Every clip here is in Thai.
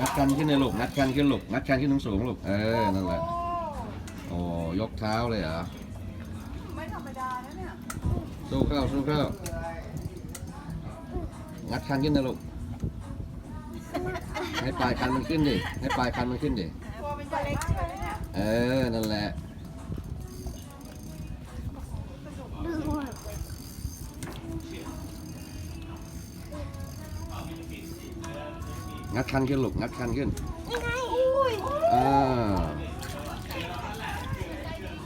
งัดกันขึ้นเลยลูกงัดกันขึ้นลูกงัดกันขึ้นสูงๆลูกเออนั่นแหละโอ้ยกเท้าเลยเหรอไม่ธรรมดานะเนี่ยสู้เข้าสู้เข้างัดคันขึ้นนะลูกให้ปลายคันมันขึ้นดิให้ปลายคันมันขึ้นดิตัวเป็นใหญ่มากเลยเนี่ยเออนั่นแหละ งัดคันขึ้นลูกงัดคันขึ้นนี่ไงอุ้ยอ่า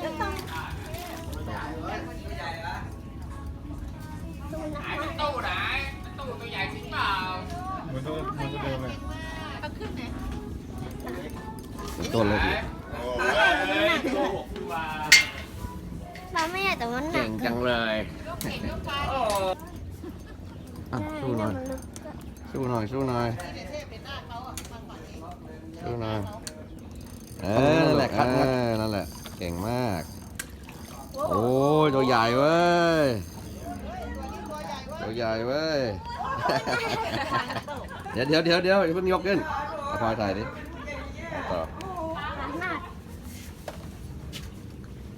จะต้องดูนะคะตู้ไหนตู้ตัวใหญ่จริงเปล่าเหมือนตัวเหมือนตัวเดิมเลยเอาขึ้นไหนเป็นต้นเลยดิเราไม่อยากแต่ว่าหนัเก่กงจังเลยอะสู้หน่อยมันลึกอะสู้หน่อยสู้หน่อย สู้หน่อยเออนั่นแหละครับเออนั่นแหละ เก่งมาก โอ้ยตัวใหญ่เว้ย ตัวใหญ่เว้ย เดี๋ยวเดี๋ยวเดี๋ยวเดี๋ยวอย่าเพิ่งยกขึ้นเอาพลอยถ่ายดิต่อหนัก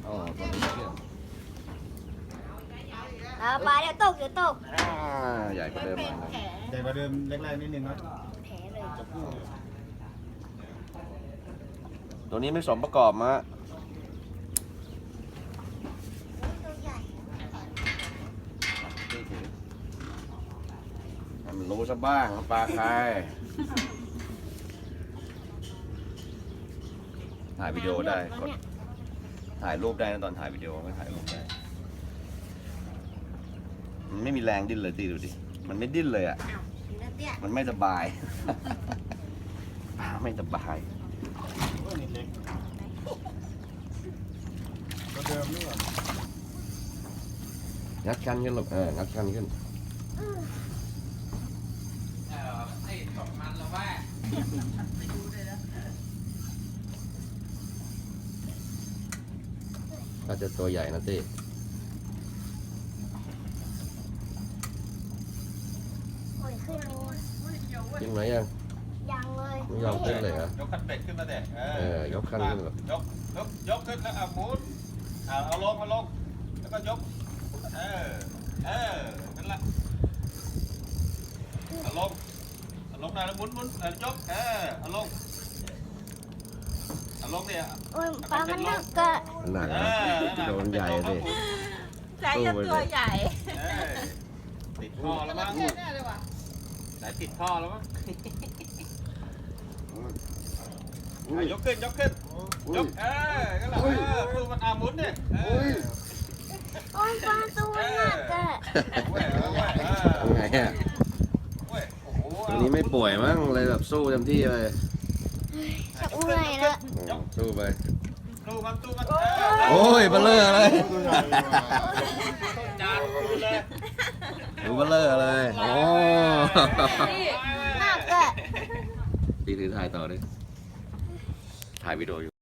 อ๋อตัวนี้เชื่อมเอาปลาเดี๋ยวตกเดี๋ยวตกอ่าใหญ่กว่าเดิมหน่อยนะ ใหญ่กว่าเดิมแรกๆนิดนึงนะแผลเลย จะพูด ตัวนี้ไม่สมประกอบมาตัวใหญ่ให้มันรู้ซะบ้างว่าปลาใครถ่ายวิดีโอได้กดถ่ายรูปได้นะตอนถ่ายวิดีโอไม่ถ่ายรูปได้มันไม่มีแรงดิ้นเลยตีดูดิ มันไม่ดิ้นเลยอะอ้าวเนื้อเตี้ยมันไม่สบายปลาไม่สบาย โอ้ยนี่เล็กตัวเดิมนี่หว่า งัดคันขึ้นหลบเอองัดคันขึ้นเออไอ้ตกมันแล้วว่าก็จะตัวใหญ่นะตีโอ้ยขึ้นโน้นจริงไหมยัง ยังเลยไม่ยอมขึ้นเลยเหรอยกคันเป็ดขึ้นมาเด็กเออยกคันขึ้นแบบยกยกยกขึ้นแล้วเอาหมุนเอาเอาลงเอาลงแล้วก็ยก เออ เออนั่นแหละเอาลงเอาลงหน่อยแล้วหมุนหมุนเอายกเออเอาลงเอาลงเนี่ยโอ้ยปลามันหนักอะหนักนะโดนใหญ่เลย ใจจะตัวใหญ่ เออติดท่อแล้วมั้งแน่เลยว่ะไหนติดท่อแล้วมั้งอะยกขึ้นยกขึ้นยกเออก็แหละเออดูมันอาหมุนเนี่ยเออ โอ้ยปลาตัวหนักอะเว้ยเว้ยเออทำไงอะเว้ยโอ้โหตัวนี้ไม่ป่วยมั้งเลยแบบสู้เต็มที่เลยจะเมื่อยแล้วอืมสู้ไปสู้มันสู้มันโอ้ยเบลเลอร์เลยจานคืนเลยดูเบลเลอร์เลยโอ้หนักอะตีถือถ่ายต่อดิถ่ายวิดีโออยู่